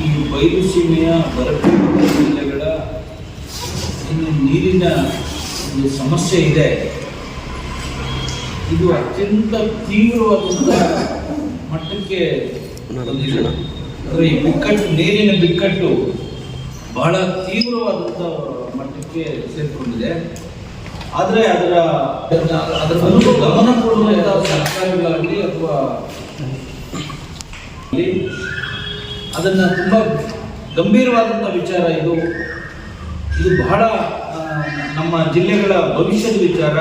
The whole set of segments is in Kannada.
ಈ ಬಯಲು ಸೀಮೆಯ ಬರಪೀಡಿತ ಜಿಲ್ಲೆಗಳ ಇಲ್ಲಿ ನೀರಿನ ಒಂದು ಸಮಸ್ಯೆ ಇದೆ. ಇದು ಅತ್ಯಂತ ತೀವ್ರವಾದಂಥ ಮಟ್ಟಕ್ಕೆ ಅಂದರೆ ಈ ಬಿಕ್ಕಟ್ಟು, ನೀರಿನ ಬಿಕ್ಕಟ್ಟು ಬಹಳ ತೀವ್ರವಾದಂಥ ಮಟ್ಟಕ್ಕೆ ಸೇರಿಕೊಂಡಿದೆ. ಆದರೆ ಅದರ ಅದರ ಗಮನ ಕೊಡುವಂಥ ಸರ್ಕಾರಗಳಾಗಲಿ ಅಥವಾ ಅದನ್ನು ತುಂಬ ಗಂಭೀರವಾದಂಥ ವಿಚಾರ ಇದು. ಇದು ಬಹಳ ನಮ್ಮ ಜಿಲ್ಲೆಗಳ ಭವಿಷ್ಯದ ವಿಚಾರ,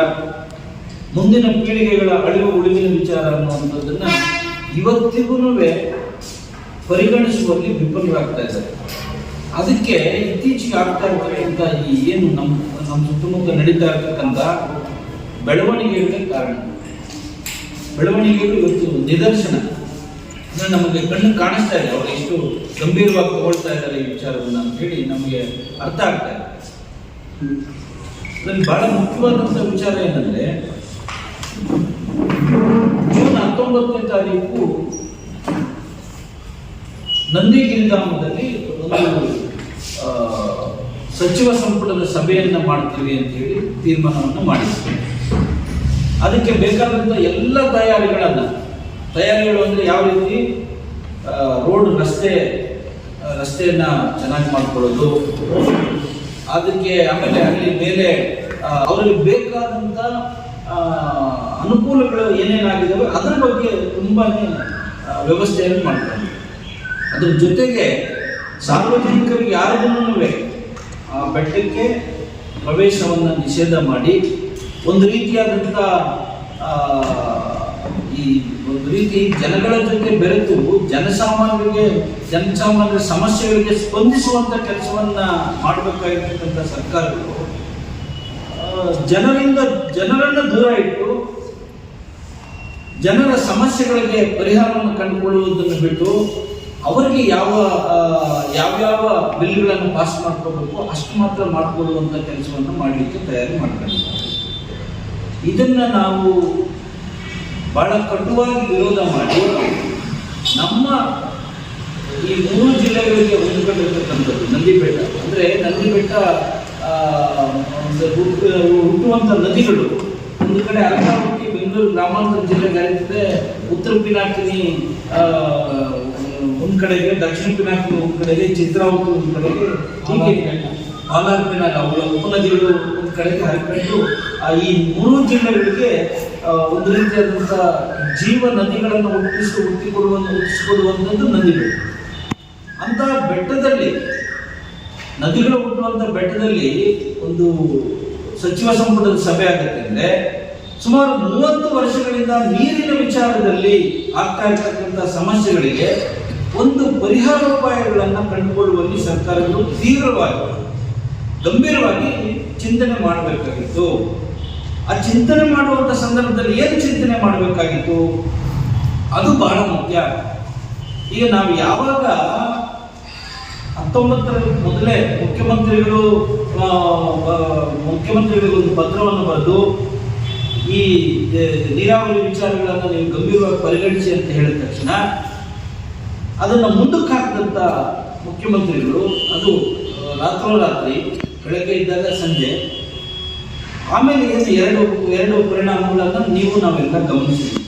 ಮುಂದಿನ ಪೀಳಿಗೆಗಳ ಅಳಿವು ಉಳಿವಿನ ವಿಚಾರ ಅನ್ನುವಂಥದ್ದನ್ನು ಇವತ್ತಿಗೂ ಪರಿಗಣಿಸುವಲ್ಲಿ ವಿಫಲರಾಗ್ತಾ ಇದ್ದಾರೆ. ಅದಕ್ಕೆ ಇತ್ತೀಚೆಗೆ ಆಗ್ತಾ ಇರ್ತಕ್ಕಂಥ ಈ ಏನು ನಮ್ಮ ನಮ್ಮ ಸುತ್ತಮುತ್ತ ನಡೀತಾ ಇರ್ತಕ್ಕಂಥ ಬೆಳವಣಿಗೆಗಳಿಗೆ ಕಾರಣ. ಬೆಳವಣಿಗೆಗಳು ಇವತ್ತು ನಿದರ್ಶನ. ನಮಗೆ ಕಣ್ಣು ಕಾಣಿಸ್ತಾ ಇದೆ, ಅವರು ಎಷ್ಟು ಗಂಭೀರವಾಗಿ ತಗೊಳ್ತಾ ಇದ್ದಾರೆ ಈ ವಿಚಾರವನ್ನು ಹೇಳಿ ನಮಗೆ ಅರ್ಥ ಆಗ್ತಾ ಇದೆ. ಅದರಲ್ಲಿ ಬಹಳ ಮುಖ್ಯವಾದಂಥ ವಿಚಾರ ಏನಂದ್ರೆ, ಜೂನ್ ಹತ್ತೊಂಬತ್ತನೇ ತಾರೀಕು ನಂದಿಗಿರಿಧಾಮದಲ್ಲಿ ಒಂದು ಸಚಿವ ಸಂಪುಟದ ಸಭೆಯನ್ನು ಮಾಡ್ತೀವಿ ಅಂತ ಹೇಳಿ ತೀರ್ಮಾನವನ್ನು ಮಾಡಿದ್ವಿ. ಅದಕ್ಕೆ ಬೇಕಾದಂಥ ಎಲ್ಲ ತಯಾರಿಗಳನ್ನ ತಯಾರಿಗಳು ಅಂದ್ರೆ ಯಾವ ರೀತಿ? ರೋಡ್ ರಸ್ತೆ ರಸ್ತೆಯನ್ನ ಚೆನ್ನಾಗಿ ಮಾಡ್ಕೊಳ್ಳೋದು. ಅದಕ್ಕೆ ಆಮೇಲೆ ಅಲ್ಲಿ ಮೇಲೆ ಅವ್ರಿಗೆ ಬೇಕಾದಂಥ ಅನುಕೂಲಗಳು ಏನೇನಾಗಿದ್ದಾವೆ ಅದರ ಬಗ್ಗೆ ತುಂಬಾನೇ ಆ, ವ್ಯವಸ್ಥೆಯನ್ನು ಮಾಡ್ತಾರೆ. ಅದ್ರ ಜೊತೆಗೆ ಸಾರ್ವಜನಿಕರಿಗೆ ಯಾರಿಗೂ ಆ ಬೆಟ್ಟಕ್ಕೆ ಪ್ರವೇಶವನ್ನು ನಿಷೇಧ ಮಾಡಿ ಒಂದು ರೀತಿಯಾದಂಥ ಈ ರೀತಿ ಜನಗಳ ಜೊತೆ ಬೆರೆತು ಜನಸಾಮಾನ್ಯರಿಗೆ, ಜನಸಾಮಾನ್ಯರ ಸಮಸ್ಯೆಗಳಿಗೆ ಸ್ಪಂದಿಸುವಂತ ಕೆಲಸವನ್ನ ಮಾಡಬೇಕಾಗಿರ್ತಕ್ಕಂಥ ಸರ್ಕಾರಗಳು ಜನರಿಂದ, ಜನರನ್ನು ದೂರ ಇಟ್ಟು ಜನರ ಸಮಸ್ಯೆಗಳಿಗೆ ಪರಿಹಾರವನ್ನು ಕಂಡುಕೊಳ್ಳುವುದನ್ನು ಬಿಟ್ಟು ಅವರಿಗೆ ಯಾವ ಯಾವ್ಯಾವ ಬಿಲ್ಗಳನ್ನು ಪಾಸ್ ಮಾಡ್ಕೋಬೇಕು ಅಷ್ಟು ಮಾತ್ರ ಮಾಡಿಕೊಳ್ಳುವಂಥ ಕೆಲಸವನ್ನು ಮಾಡಲಿಕ್ಕೆ ತಯಾರಿ ಮಾಡ್ಕೊಂಡಿದ್ದಾರೆ. ಇದನ್ನ ನಾವು ಬಹಳ ಕಟುವಾಗಿ ವಿರೋಧ ಮಾಡಿ, ನಮ್ಮ ಈ ಮೂರು ಜಿಲ್ಲೆಗಳಿಗೆ ಹೊಂದಿಕೊಂಡಿರ್ತಕ್ಕಂಥದ್ದು ನಂದಿ ಬೆಟ್ಟ ಅಂದ್ರೆ ಒಂದು ಹುಟ್ಟು, ಹುಟ್ಟುವಂಥ ನದಿಗಳು ಒಂದು ಕಡೆ ಅರ್ಧಾವತಿ ಬೆಂಗಳೂರು ಗ್ರಾಮಾಂತರ ಜಿಲ್ಲೆಗೆ ಕರೀತದೆ ಉತ್ತರ ಪಿನಾಕಿನಿ ಒಂದ್ ಕಡೆಗೆ, ದಕ್ಷಿಣ ಪಿನಾಕಿನಿ ಒಂದ್ ಕಡೆಗೆ, ಚಿತ್ರಾವತಿ ಒಂದ್ ಕಡೆಗೆ, ಹೀಗೆ. ಆಲಾರ್ ಪಿನಾಕ ಅವುಗಳ ಉಪನದಿಗಳು ಒಂದು ಕಡೆಗೆ ಹರಿಕೊಂಡು ಈ ಮೂರು ಜಿಲ್ಲೆಗಳಿಗೆ ಒಂದು ರೀತಿಯಾದಂಥ ಜೀವ ನದಿಗಳನ್ನು ಹುಟ್ಟಿಸಿ ಹುಟ್ಟಿಕೊಡುವಂತ ಹುಟ್ಟಿಸಿಕೊಡುವಂಥದ್ದು ನದಿಗಳು. ಅಂತ ಬೆಟ್ಟದಲ್ಲಿ, ನದಿಗಳು ಹುಟ್ಟುವಂಥ ಬೆಟ್ಟದಲ್ಲಿ ಒಂದು ಸಚಿವ ಸಂಪುಟದ ಸಭೆ ಆಗುತ್ತೆ ಅಂದ್ರೆ, ಸುಮಾರು ಮೂವತ್ತು ವರ್ಷಗಳಿಂದ ನೀರಿನ ವಿಚಾರದಲ್ಲಿ ಆಗ್ತಾ ಇರ್ತಕ್ಕಂಥ ಸಮಸ್ಯೆಗಳಿಗೆ ಒಂದು ಪರಿಹಾರೋಪಾಯಗಳನ್ನು ಕಂಡುಕೊಳ್ಳುವಲ್ಲಿ ಸರ್ಕಾರಗಳು ತೀವ್ರವಾಗಿ ಗಂಭೀರವಾಗಿ ಚಿಂತನೆ ಮಾಡಬೇಕಾಗಿತ್ತು. ಆ ಚಿಂತನೆ ಮಾಡುವಂತ ಸಂದರ್ಭದಲ್ಲಿ ಏನು ಚಿಂತನೆ ಮಾಡಬೇಕಾಗಿತ್ತು? ಅದು ಬಹಳ ಮುಖ್ಯ. ಈಗ ನಾವು ಯಾವಾಗ ಹತ್ತೊಂಬತ್ತರ ಮೊದಲೇ ಮುಖ್ಯಮಂತ್ರಿಗಳು ಮುಖ್ಯಮಂತ್ರಿಗಳಿಗೊಂದು ಪತ್ರವನ್ನು ಬರೆದು ಈ ನೀರಾವರಿ ವಿಚಾರಗಳನ್ನು ನೀವು ಗಂಭೀರವಾಗಿ ಪರಿಗಣಿಸಿ ಅಂತ ಹೇಳಿದ ತಕ್ಷಣ ಅದನ್ನು ಮುಂದಕ್ಕೆ ಹಾಕಿದಂಥ ಮುಖ್ಯಮಂತ್ರಿಗಳು, ಅದು ರಾತ್ರೋರಾತ್ರಿ ಬೆಳಗ್ಗೆ ಇದ್ದಾಗ ಸಂಜೆ. ಆಮೇಲೆ ಏನು ಎರಡು ಎರಡು ಪರಿಣಾಮಗಳನ್ನು ನೀವು ನಾವೆಲ್ಲ ಗಮನಿಸಿದ್ವಿ.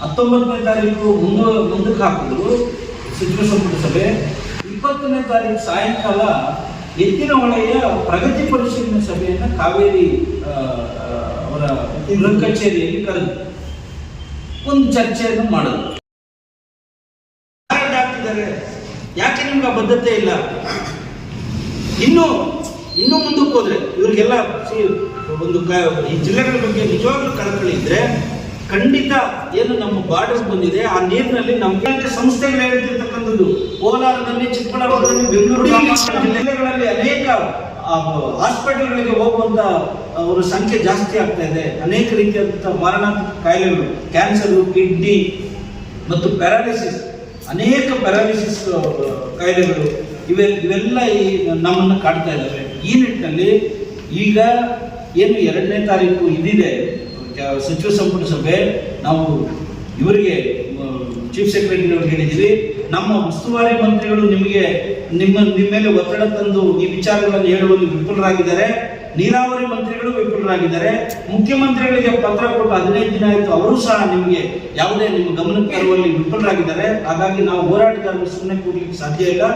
ಹತ್ತೊಂಬತ್ತನೇ ತಾರೀಕು ಮುಂದ ಮುಂದಕ್ಕೆ ಹಾಕಿದ್ರು ಸಚಿವ ಸಂಪುಟ ಸಭೆ. ಇಪ್ಪತ್ತನೇ ತಾರೀಕು ಸಾಯಂಕಾಲ ಎತ್ತಿನ ಹೊಳೆಯ ಪ್ರಗತಿ ಪರಿಶೀಲನೆ ಸಭೆಯನ್ನ ಕಾವೇರಿ ಅವರ ಗೃಹ ಕಚೇರಿಯಲ್ಲಿ ಕರೆದು ಒಂದು ಚರ್ಚೆಯನ್ನು ಮಾಡಿದ್ರು ಯಾರು ಯಾಕೆ ನಿಮ್ಗೆ ಬದ್ಧತೆ ಇಲ್ಲ? ಇನ್ನು ಇನ್ನು ಮುಂದಕ್ಕೆ ಹೋದ್ರೆ ಇವ್ರಿಗೆಲ್ಲ ಒಂದು ಕ ಈ ಜಿಲ್ಲೆಗಳ ಬಗ್ಗೆ ನಿಜವಾಗ್ಲೂ ಕಳಕಳಿ ಇದ್ರೆ ಖಂಡಿತ ಏನು ನಮ್ಮ ಬಾರ್ಡರ್ಸ್ ಬಂದಿದೆ ಆ ನೀರಿನಲ್ಲಿ ನಮ್ಮ ಸಂಸ್ಥೆಗಳು ಹೇಳ್ತಿರ್ತಕ್ಕಂಥದ್ದು ಕೋಲಾರದಲ್ಲಿ ಚಿಕ್ಕಬಳ್ಳಾಪುರದಲ್ಲಿ ಬೆಂಗಳೂರು ಜಿಲ್ಲೆಗಳಲ್ಲಿ ಅನೇಕ ಹಾಸ್ಪಿಟಲ್ಗಳಿಗೆ ಹೋಗುವಂತ ಅವರ ಸಂಖ್ಯೆ ಜಾಸ್ತಿ ಆಗ್ತಾ ಇದೆ. ಅನೇಕ ರೀತಿಯಾದಂಥ ಮಾರಣಾಂತಿಕ ಕಾಯಿಲೆಗಳು ಕ್ಯಾನ್ಸರು ಕಿಡ್ನಿ ಮತ್ತು ಪ್ಯಾರಾಲಿಸಿಸ್ ಅನೇಕ ಪ್ಯಾರಾಲಿಸಿಸ್ ಕಾಯಿಲೆಗಳು ಇವೆ ಇವೆಲ್ಲ ಈ ನಮ್ಮನ್ನು ಕಾಡ್ತಾ ಇದ್ದಾವೆ ಈ ನಿಟ್ಟಿನಲ್ಲಿ ಈಗ ಏನು ಎರಡನೇ ತಾರೀಕು ಇದಿದೆ ಸಚಿವ ಸಂಪುಟ ಸಭೆ, ನಾವು ಇವರಿಗೆ ಚೀಫ್ ಸೆಕ್ರೆಟರಿ ಅವ್ರಿಗೆ ಹೇಳಿದ್ದೀವಿ. ನಮ್ಮ ಉಸ್ತುವಾರಿ ಮಂತ್ರಿಗಳು ನಿಮಗೆ, ನಿಮ್ಮ ನಿಮ್ಮ ಮೇಲೆ ಒತ್ತಡ ತಂದು ಈ ವಿಚಾರಗಳನ್ನು ಹೇಳುವಲ್ಲಿ ವಿಫಲರಾಗಿದ್ದಾರೆ. ನೀರಾವರಿ ಮಂತ್ರಿಗಳು ವಿಫಲರಾಗಿದ್ದಾರೆ. ಮುಖ್ಯಮಂತ್ರಿಗಳಿಗೆ ಪತ್ರ ಕೊಟ್ಟು ಹದಿನೈದು ದಿನ ಆಯಿತು, ಅವರು ಸಹ ನಿಮಗೆ ಯಾವುದೇ ನಿಮ್ಮ ಗಮನಕ್ಕೆ ತರುವಲ್ಲಿ ವಿಫಲರಾಗಿದ್ದಾರೆ. ಹಾಗಾಗಿ ನಾವು ಹೋರಾಟಗಾರರು ಸುಮ್ಮನೆ ಕೂಡಲಿಕ್ಕೆ ಸಾಧ್ಯ ಇಲ್ಲ.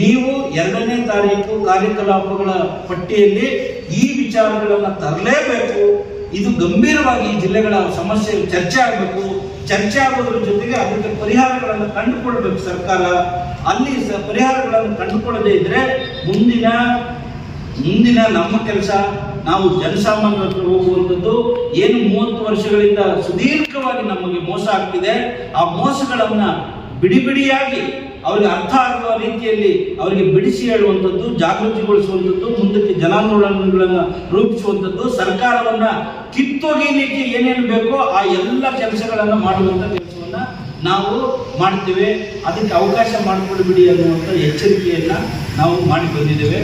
ನೀವು ಎರಡನೇ ತಾರೀಕು ಕಾರ್ಯಕಲಾಪಗಳ ಪಟ್ಟಿಯಲ್ಲಿ ಈ ವಿಚಾರಗಳನ್ನು ತರಲೇಬೇಕು. ಇದು ಗಂಭೀರವಾಗಿ ಈ ಜಿಲ್ಲೆಗಳ ಸಮಸ್ಯೆ ಚರ್ಚೆ ಆಗಬೇಕು. ಚರ್ಚೆ ಆಗೋದ್ರ ಜೊತೆಗೆ ಅದಕ್ಕೆ ಪರಿಹಾರಗಳನ್ನು ಕಂಡುಕೊಳ್ಬೇಕು ಸರ್ಕಾರ. ಅಲ್ಲಿ ಪರಿಹಾರಗಳನ್ನು ಕಂಡುಕೊಳ್ಳದೇ ಇದ್ರೆ ಮುಂದಿನ ಮುಂದಿನ ನಮ್ಮ ಕೆಲಸ ನಾವು ಜನಸಾಮಾನ್ಯರ ಹತ್ರ ಹೋಗುವಂಥದ್ದು. ಏನು ಮೂವತ್ತು ವರ್ಷಗಳಿಂದ ಸುದೀರ್ಘವಾಗಿ ನಮಗೆ ಮೋಸ ಆಗ್ತಿದೆ. ಆ ಮೋಸಗಳನ್ನ ಬಿಡಿ ಬಿಡಿಯಾಗಿ ಅವರಿಗೆ ಅರ್ಥ ಆಗುವ ರೀತಿಯಲ್ಲಿ ಅವರಿಗೆ ಬಿಡಿಸಿ ಹೇಳುವಂಥದ್ದು, ಜಾಗೃತಿಗೊಳಿಸುವಂಥದ್ದು, ಮುಂದಕ್ಕೆ ಜನಾಂದೋಲನಗಳನ್ನು ರೂಪಿಸುವಂಥದ್ದು, ಸರ್ಕಾರವನ್ನ ಕಿತ್ತೊಗೆಯಲಿಕ್ಕೆ ಏನೇನು ಬೇಕೋ ಆ ಎಲ್ಲ ಕೆಲಸಗಳನ್ನು ಮಾಡುವಂಥ ಕೆಲಸವನ್ನು ನಾವು ಮಾಡ್ತೇವೆ. ಅದಕ್ಕೆ ಅವಕಾಶ ಮಾಡಿಕೊಡ್ಬಿಡಿ ಅನ್ನುವಂಥ ಎಚ್ಚರಿಕೆಯನ್ನು ನಾವು ಮಾಡಿ ಬಂದಿದ್ದೇವೆ.